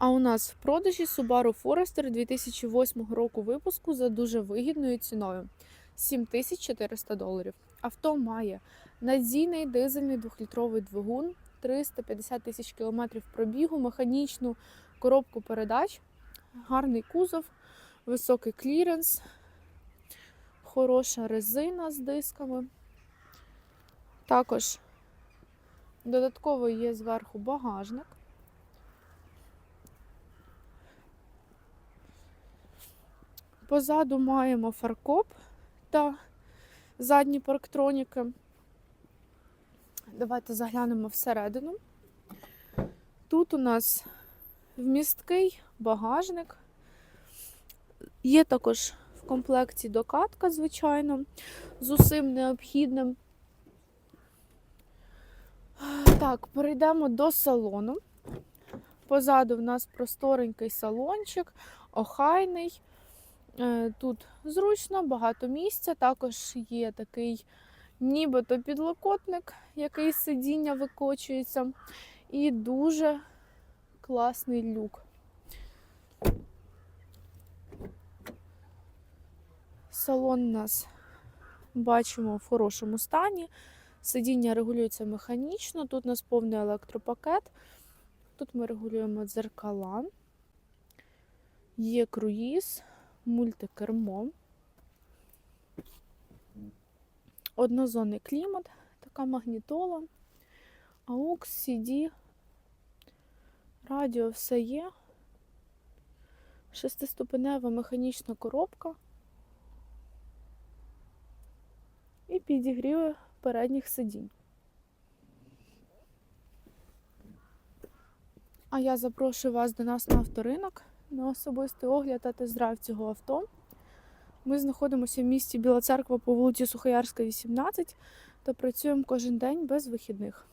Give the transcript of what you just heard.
А у нас в продажі Subaru Forester 2008 року випуску за дуже вигідною ціною 7400 доларів. Авто має надійний дизельний 2-літровий двигун, 350 тисяч кілометрів пробігу, механічну коробку передач, гарний кузов, високий кліренс, хороша резина з дисками. Також додатково є зверху багажник. Позаду маємо фаркоп та задні парктроніки. Давайте заглянемо всередину. Тут у нас вмісткий багажник. Є також в комплекті докатка, звичайно, з усім необхідним. Так, перейдемо до салону. Позаду в нас просторенький салончик, охайний. Е, Тут зручно, багато місця. Також є такий нібито підлокотник, який з сидіння викочується. І дуже класний люк. Салон у нас бачимо в хорошому стані. Сидіння регулюється механічно. Тут у нас повний електропакет. Тут ми регулюємо дзеркала. Є круїз, мультикермо. Однозонний клімат, така магнітола, AUX, CD, радіо все є. Шестиступенева механічна коробка. І підігріви передніх сидінь. А я запрошую вас до нас на авторинок на особистий огляд та тест-драйв цього авто. Ми знаходимося в місті Біла Церква по вулиці Сухоярська, 18 та працюємо кожен день без вихідних.